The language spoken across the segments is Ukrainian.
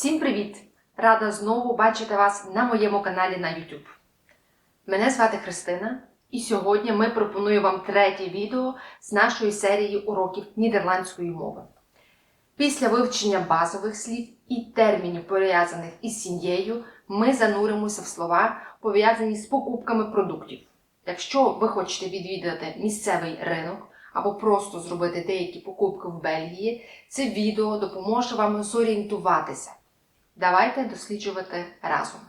Всім привіт! Рада знову бачити вас на моєму каналі на YouTube. Мене звати Христина, і сьогодні ми пропонуємо вам третє відео з нашої серії уроків нідерландської мови. Після вивчення базових слів і термінів, пов'язаних із сім'єю, ми зануримося в слова, пов'язані з покупками продуктів. Якщо ви хочете відвідати місцевий ринок або просто зробити деякі покупки в Бельгії, це відео допоможе вам зорієнтуватися. Давайте досліджувати разом.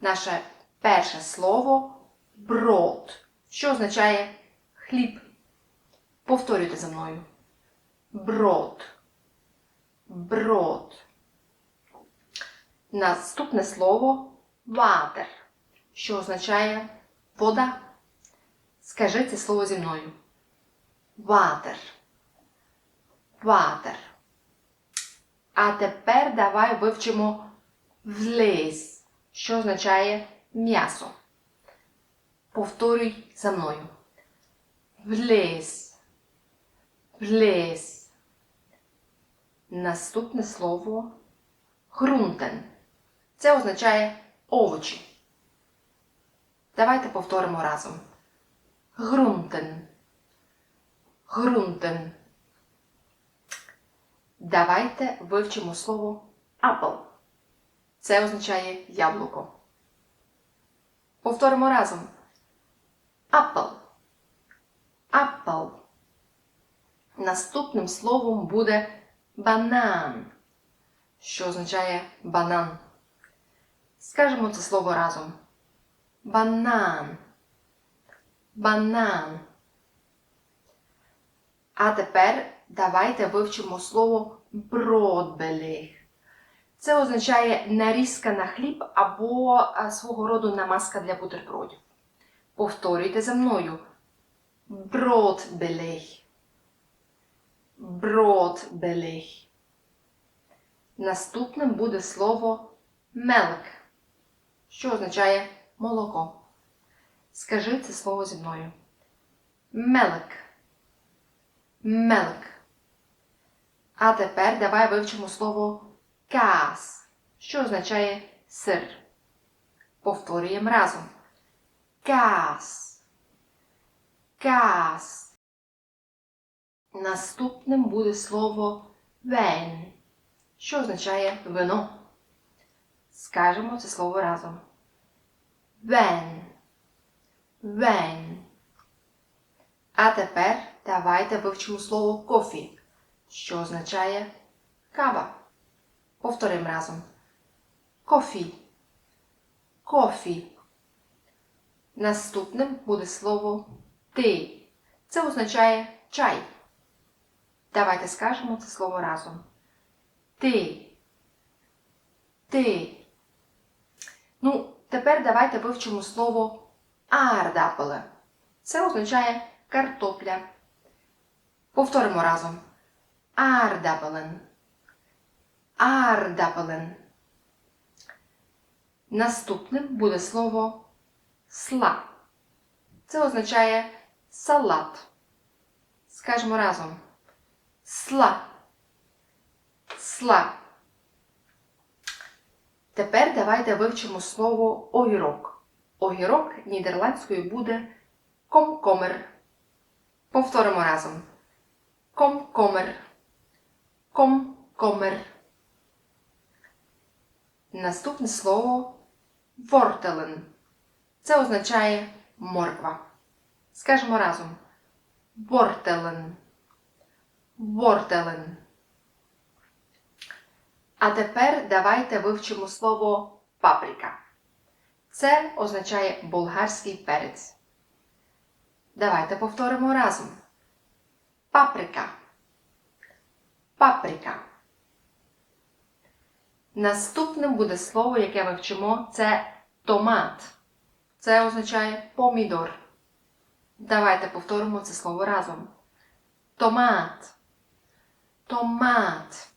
Наше перше слово брод, що означає хліб. Повторюйте за мною. Брод. Брод. Наступне слово water, що означає вода. Скажи це слово зі мною. Water. Water. А тепер давай вивчимо вліз, що означає м'ясо. Повторюй за мною. Вліз. Вліз. Наступне слово грунтен. Це означає овочі. Давайте повторимо разом. Грунтен. Грунтен. Давайте вивчимо слово apple. Це означає яблуко. Повторимо разом. Apple. Apple. Наступним словом буде банан, що означає банан. Скажемо це слово разом. Банан. Банан. А тепер давайте вивчимо слово бродбеліг. Це означає нарізка на хліб або свого роду намазка для бутербродів. Повторюйте за мною. Бродбеліг. Бродбеліг. Наступним буде слово мелк, що означає молоко. Скажи це слово зі мною. Мелк. Мелк. А тепер давай вивчимо слово кас, що означає сир. Повторюємо разом. Кас. Кас. Наступним буде слово вен, що означає вино. Скажемо це слово разом. Вен. Вен. А тепер давайте вивчимо слово кофі, що означає кава. Повторимо разом. Кофі. Кофі. Наступним буде слово ти. Це означає чай. Давайте скажемо це слово разом. Ти. Ти. Ну, тепер давайте вивчимо слово ардапеле. Це означає картопля. Повторимо разом. Ардапелен. Ардапелен. Наступним буде слово сла. Це означає салат. Скажемо разом. Сла. Сла. Тепер давайте вивчимо слово огірок. Огірок нідерландською буде комкомер. Повторимо разом. Комкомер. Комкомер. Наступне слово вортелен. Це означає морква. Скажемо разом. Вортелен. Вортелен. А тепер давайте вивчимо слово паприка. Це означає болгарський перець. Давайте повторимо разом. Паприка. Паприка. Наступним буде слово, яке ми вчимо, це томат. Це означає помідор. Давайте повторимо це слово разом. Томат. Томат.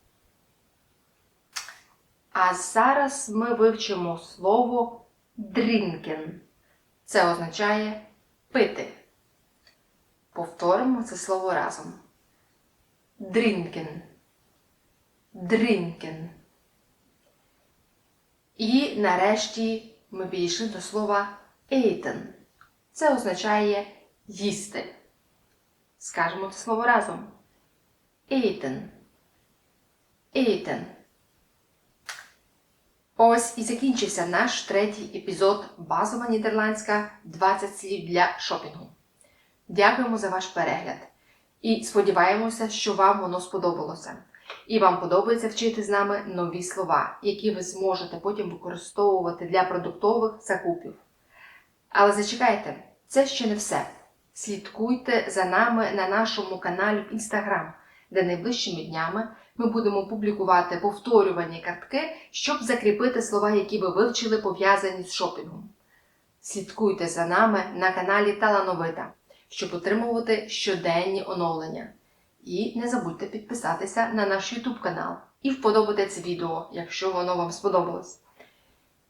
А зараз ми вивчимо слово дрінкен. Це означає пити. Повторимо це слово разом. Дрінкен. Дрінкен. І нарешті ми підійшли до слова eten. Це означає їсти. Скажемо це слово разом. Eten. Eten. Ось і закінчився наш третій епізод Базова нідерландська 20 слів для шопінгу. Дякуємо за ваш перегляд і сподіваємося, що вам воно сподобалося. І вам подобається вчити з нами нові слова, які ви зможете потім використовувати для продуктових закупів. Але зачекайте, це ще не все. Слідкуйте за нами на нашому каналі в Instagram, де найближчими днями ми будемо публікувати повторювані картки, щоб закріпити слова, які ви вивчили, пов'язані з шопінгом. Слідкуйте за нами на каналі Талановита, щоб отримувати щоденні оновлення. І не забудьте підписатися на наш YouTube канал і вподобати це відео, якщо воно вам сподобалось.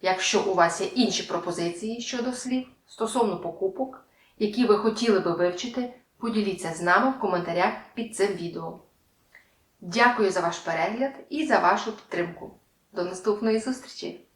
Якщо у вас є інші пропозиції щодо слів стосовно покупок, які ви хотіли би вивчити, поділіться з нами в коментарях під цим відео. Дякую за ваш перегляд і за вашу підтримку. До наступної зустрічі!